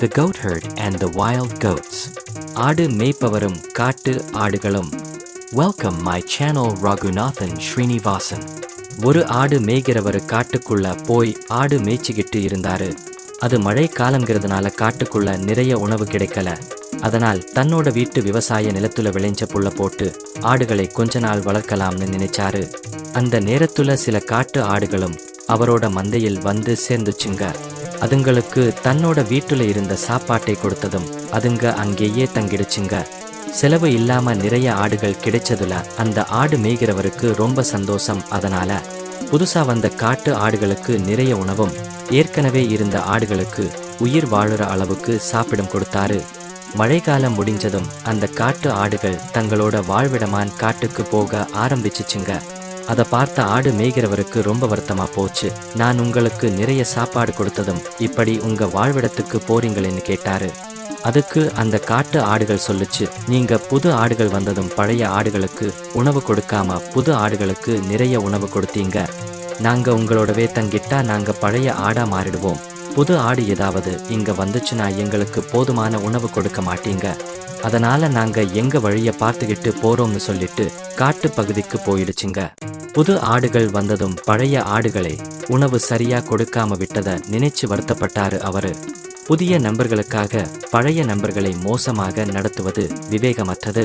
The Goat Herd and the Wild Goats. ஆடு மேய்ப்பவரும் காட்டு ஆடுகளும். Welcome my channel Raghunathan Srinivasan ஒரு ஆடு மேய்கிறவர் காட்டுக்குள்ள போய் ஆடு மேய்ச்சிக்கிட்டு இருந்தாரு. அது மழை காலங்கிறதுனால காட்டுக்குள்ள நிறைய உணவு கிடைக்கல. அதனால் தன்னோட வீட்டு விவசாய நிலத்துல விளைஞ்ச புள்ள போட்டு ஆடுகளை கொஞ்ச நாள் வளர்க்கலாம்னு நினைச்சாரு. அந்த நேரத்துல சில காட்டு ஆடுகளும் அவரோட மந்தையில் வந்து சேர்ந்துச்சுங்க. அதுங்களுக்கு தன்னோட வீட்டுல இருந்த சாப்பாட்டை கொடுத்ததும் அதுங்க அங்கேயே தங்கிடுச்சுங்க. செலவு இல்லாம நிறைய ஆடுகள் கிடைச்சதுல அந்த ஆடு மேய்கிறவருக்கு ரொம்ப சந்தோஷம். அதனால புதுசா வந்த காட்டு ஆடுகளுக்கு நிறைய உணவும் ஏற்கனவே இருந்த ஆடுகளுக்கு உயிர் வாழுற அளவுக்கு சாப்பிடும் கொடுத்தாரு. மழைக்காலம் முடிஞ்சதும் அந்த காட்டு ஆடுகள் தங்களோட வாழ்விடமான் காட்டுக்கு போக ஆரம்பிச்சுச்சுங்க. அதை பார்த்த ஆடு மேய்கிறவருக்கு ரொம்ப வருத்தமா போச்சு. நான் உங்களுக்கு நிறைய சாப்பாடு கொடுத்ததும் இப்படி உங்க வாழ்விடத்துக்கு போறீங்களேன்னு கேட்டாரு. அதுக்கு அந்த காட்டு ஆடுகள் சொல்லுச்சு நீங்க புது ஆடுகள் வந்ததும் பழைய ஆடுகளுக்கு உணவு கொடுக்காம புது ஆடுகளுக்கு நிறைய உணவு கொடுத்தீங்க. நாங்க உங்களோடவே தங்கிட்டா நாங்க பழைய ஆடா மாறிடுவோம். புது ஆடு ஏதாவது இங்க வந்துச்சுன்னா எங்களுக்கு போதுமான உணவு கொடுக்க மாட்டீங்க. அதனால நாங்க எங்க வழிய பார்த்துக்கிட்டு போறோம்னு சொல்லிட்டு காட்டு பகுதிக்கு போயிடுச்சுங்க. புது ஆடுகள் வந்ததும் பழைய ஆடுகளை உணவு சரியா கொடுக்காம விட்டத நினைச்சு வருத்தப்பட்டாரு அவரு. புதிய நண்பர்களுக்காக பழைய நண்பர்களை மோசமாக நடத்துவது விவேகமற்றது.